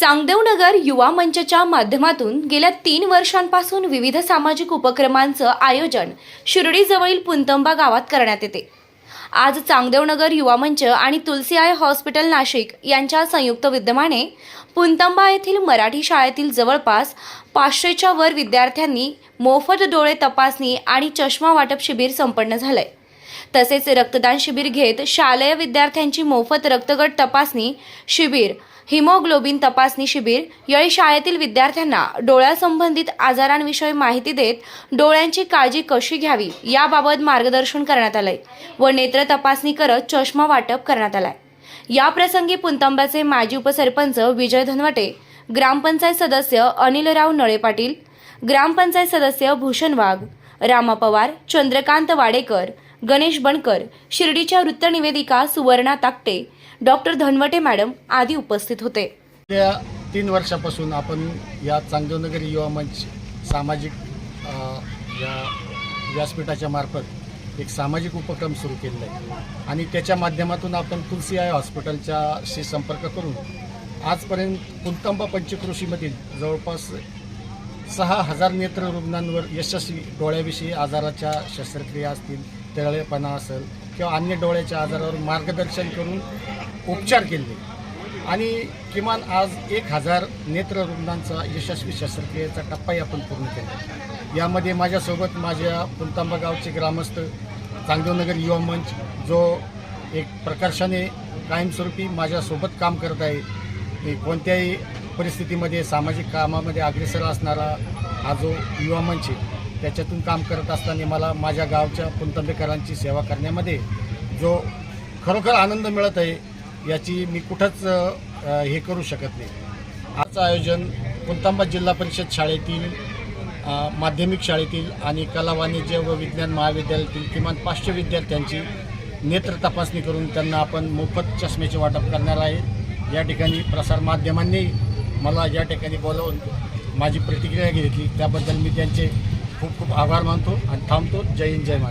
चांगदेवनगर युवा मंचच्या माध्यमातून गेल्या तीन वर्षांपासून विविध सामाजिक उपक्रमांचं आयोजन शिर्डीजवळील पुंतंबा गावात करण्यात येते. आज चांगदेवनगर युवा मंच आणि तुलसी आय हॉस्पिटल नाशिक यांच्या संयुक्त विद्यमाने पुंतंबा येथील मराठी शाळेतील जवळपास पाचशेच्या वर विद्यार्थ्यांनी मोफत डोळे तपासणी आणि चष्मा वाटप शिबिर संपन्न झालंय. तसेच रक्तदान शिबिर घेत शालेय विद्यार्थ्यांची मोफत रक्तगट तपासणी शिबिर हिमोग्लोबिन तपासणी शिबिर यावेळी शाळेतील विद्यार्थ्यांना डोळ्यासंबंधित आजारांविषयी माहिती देत डोळ्यांची काळजी कशी घ्यावी याबाबत मार्गदर्शन करण्यात आलंय व नेत्र तपासणी करत चष्मा वाटप करण्यात आलाय. या प्रसंगी पुंतंब्याचे माजी उपसरपंच विजय धनवटे ग्रामपंचायत सदस्य अनिलराव नळे पाटील ग्रामपंचायत सदस्य भूषण वाघ रामा पवार चंद्रकांत वाडेकर गणेश बनकर शिर्डीच्या वृत्तनिवेदिका सुवर्णा ताकटे डॉक्टर धनवटे मॅडम आदी उपस्थित होते. गेल्या तीन वर्षापासून आपण या चांगदेवनगर युवा मंच सामाजिक अ, या व्यासपीठाच्या मार्फत एक सामाजिक उपक्रम सुरू केलेला आहे. आणि त्याच्या माध्यमातून आपण तुलसी आय हॉस्पिटलच्याशी संपर्क करून आजपर्यंत पुंतंबा पंचकृषीमधील जवळपास सहा हजार नेत्र रुग्णांवर यशस्वी डोळ्याविषयी आजाराच्या शस्त्रक्रिया असतील तळेपणा असेल किंवा अन्य डोळ्याच्या आजारावर मार्गदर्शन करून उपचार केले. आणि किमान आज एक हजार नेत्र रुग्णांचा यशस्वी शस्त्रक्रियेचा टप्पाही आपण पूर्ण केला. यामध्ये माझ्यासोबत माझ्या पुंतांबा गावचे ग्रामस्थ चांगदेवनगर युवा मंच जो एक प्रकर्षाने कायमस्वरूपी माझ्यासोबत काम करत आहे कोणत्याही परिस्थितीमध्ये सामाजिक कामामध्ये अग्रेसर असणारा हा जो युवा मंच आहे त्याच्यातून काम करत असताना मला माझ्या गावच्या पुंतंबेकरांची सेवा करण्यामध्ये जो खरोखर आनंद मिळत आहे याची मी कुठंच हे करू शकत नाही. आजचं आयोजन पुंतांबा जिल्हा परिषद शाळेतील माध्यमिक शाळेतील आणि कला वाणिज्य व विज्ञान महाविद्यालयातील किमान पाचशे विद्यार्थ्यांची नेत्र तपासणी करून त्यांना आपण मोफत चष्म्याचे वाटप करणार आहे. या ठिकाणी प्रसारमाध्यमांनी मला या ठिकाणी बोलावून माझी प्रतिक्रिया घेतली. त्याबद्दल मी त्यांचे खूप खूप आभार मानतो आणि थांबतो. जय हिंद जय महाराज